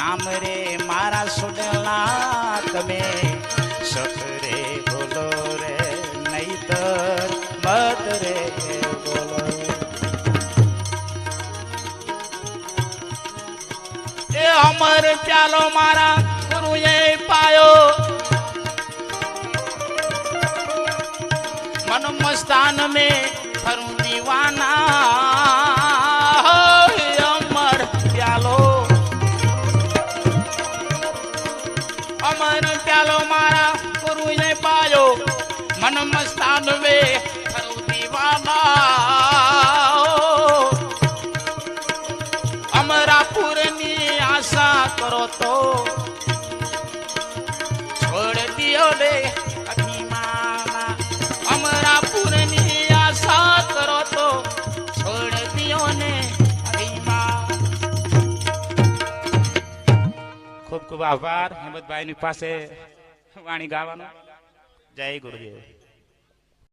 નામ રે મારા સુડલા તમે સખરે બોલો રે, નહીતર મત રે અમર ચાલો મારા ગુરુએ પાયો. મન મસ્તાન મેં ફરું દીવાના અમર પ્યાલો મારા ગુરુએ પાયો. મન મસ્તાન વે અમરાપુરની આશા કરો તો. ખૂબ ખૂબ આભાર. હેમંતભાઈની પાસે વાણી ગાવાનો. જય ગુરુદેવ.